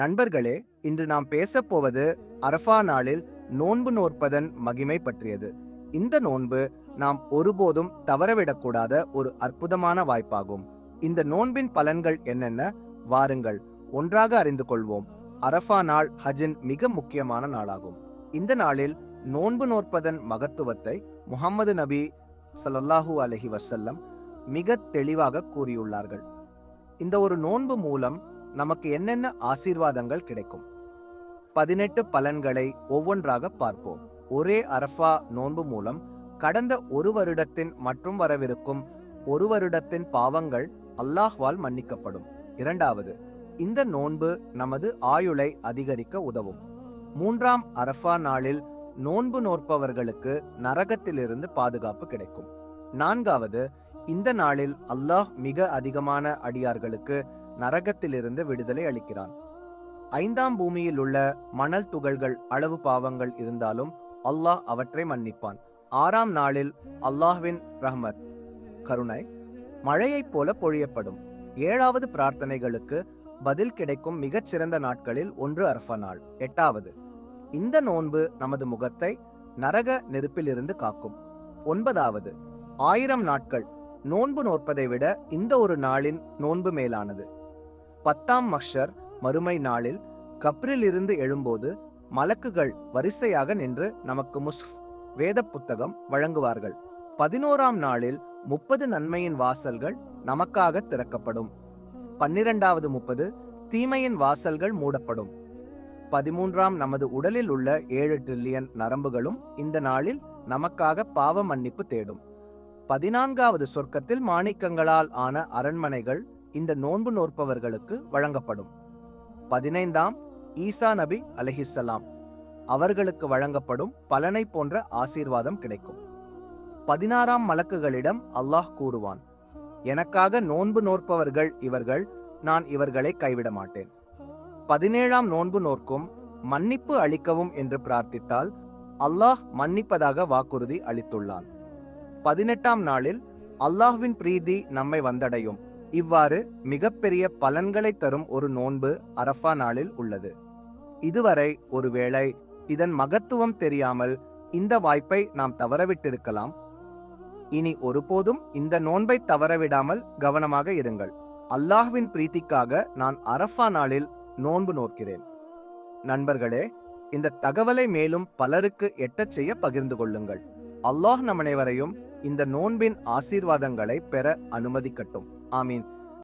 நண்பர்களே இன்று நாம் பேசப்போவது அரஃபா நாளில் நோன்பு நோற்பதன் மகிமை பற்றியது. இந்த நோன்பு நாம் ஒருபோதும் தவறவிடக்கூடாத ஒரு அற்புதமான வாய்ப்பாகும். இந்த நோன்பின் பலன்கள் என்னென்ன? வாருங்கள் ஒன்றாக அறிந்து கொள்வோம். அரஃபா நாள் ஹஜின் மிக முக்கியமான நாளாகும். இந்த நாளில் நோன்பு நோற்பதன் மகத்துவத்தை முகமது நபி ஸல்லல்லாஹு அலஹி வசல்லம் மிக தெளிவாக கூறியுள்ளார்கள். இந்த ஒரு நோன்பு மூலம் நமக்கு என்னென்ன ஆசீர்வாதங்கள் கிடைக்கும்? பதினெட்டு பலன்களை ஒவ்வொன்றாக பார்ப்போம். ஒரே அரஃபா நோன்பு மூலம் கடந்த ஒரு வருடத்தின் மற்றும் வரவிருக்கும் ஒரு வருடத்தின் பாவங்கள் அல்லாஹ்வால் மன்னிக்கப்படும். இரண்டாவது இந்த நோன்பு நமது ஆயுளை அதிகரிக்க உதவும். மூன்றாம் அரஃபா நாளில் நோன்பு நோற்பவர்களுக்கு நரகத்திலிருந்து பாதுகாப்பு கிடைக்கும். நான்காவது இந்த நாளில் அல்லாஹ் மிக அதிகமான அடியார்களுக்கு நரகத்திலிருந்து விடுதலை அளிக்கிறான். ஐந்தாம் பூமியில் உள்ள மணல் துகள்கள் அளவு பாவங்கள் இருந்தாலும் அல்லாஹ் அவற்றை மன்னிப்பான். ஆறாம் நாளில் அல்லாஹ்வின் ரஹ்மத் கருணை மழையைப் போல பொழியப்படும். ஏழாவது பிரார்த்தனைகளுக்கு பதில் கிடைக்கும் மிகச் சிறந்த நாட்களில் ஒன்று அரஃபா நாள். எட்டாவது இந்த நோன்பு நமது முகத்தை நரக நெருப்பிலிருந்து காக்கும். ஒன்பதாவது ஆயிரம் நாட்கள் நோன்பு நோற்பதை விட இந்த ஒரு நாளின் நோன்பு மேலானது. பத்தாம் மக்ஷர் மறுமை நாளில் கப்ரில் இருந்து எழும்போது மலக்குகள் வரிசையாக நின்று நமக்கு முஸ்ஃப் வேத புத்தகம் வழங்குவார்கள். பதினோராம் நாளில் முப்பது நன்மையின் வாசல்கள் நமக்காக திறக்கப்படும். பன்னிரண்டாவது முப்பது தீமையின் வாசல்கள் மூடப்படும். பதிமூன்றாம் நமது உடலில் உள்ள ஏழு ட்ரில்லியன் நரம்புகளும் இந்த நாளில் நமக்காக பாவ மன்னிப்பு தேடும். பதினான்காவது சொர்க்கத்தில் மாணிக்கங்களால் ஆன அரண்மனைகள் இந்த நோன்பு நோற்பவர்களுக்கு வழங்கப்படும். பதினைந்தாம் ஈசா நபி அலஹிசலாம் அவர்களுக்கு வழங்கப்படும் பலனை போன்ற ஆசீர்வாதம் கிடைக்கும். பதினாறாம் மலக்குகளிடம் அல்லாஹ் கூறுவான் எனக்காக நோன்பு நோற்பவர்கள் இவர்கள் நான் இவர்களை கைவிட மாட்டேன். பதினேழாம் நோன்பு நோர்க்கும் மன்னிப்பு அளிக்கவும் என்று பிரார்த்தித்தால் அல்லாஹ் மன்னிப்பதாக வாக்குறுதி அளித்துள்ளான். பதினெட்டாம் நாளில் அல்லாஹ்வின் பிரீதி நம்மை வந்தடையும். இவ்வாறு மிகப்பெரிய பலன்களை தரும் ஒரு நோன்பு அரஃபா நாளில் உள்ளது. இதுவரை ஒருவேளை இதன் மகத்துவம் தெரியாமல் இந்த வாய்ப்பை நாம் தவறவிட்டிருக்கலாம். இனி ஒருபோதும் இந்த நோன்பை தவறவிடாமல் கவனமாக இருங்கள். அல்லாஹ்வின் பிரீத்திக்காக நான் அரஃபா நாளில் நோன்பு நோக்கிறேன். நண்பர்களே இந்த தகவலை மேலும் பலருக்கு எட்டச் செய்ய பகிர்ந்து கொள்ளுங்கள். அல்லாஹ் நம் அனைவரையும் இந்த நோன்பின் ஆசீர்வாதங்களை பெற அனுமதிக்கட்டும். I mean,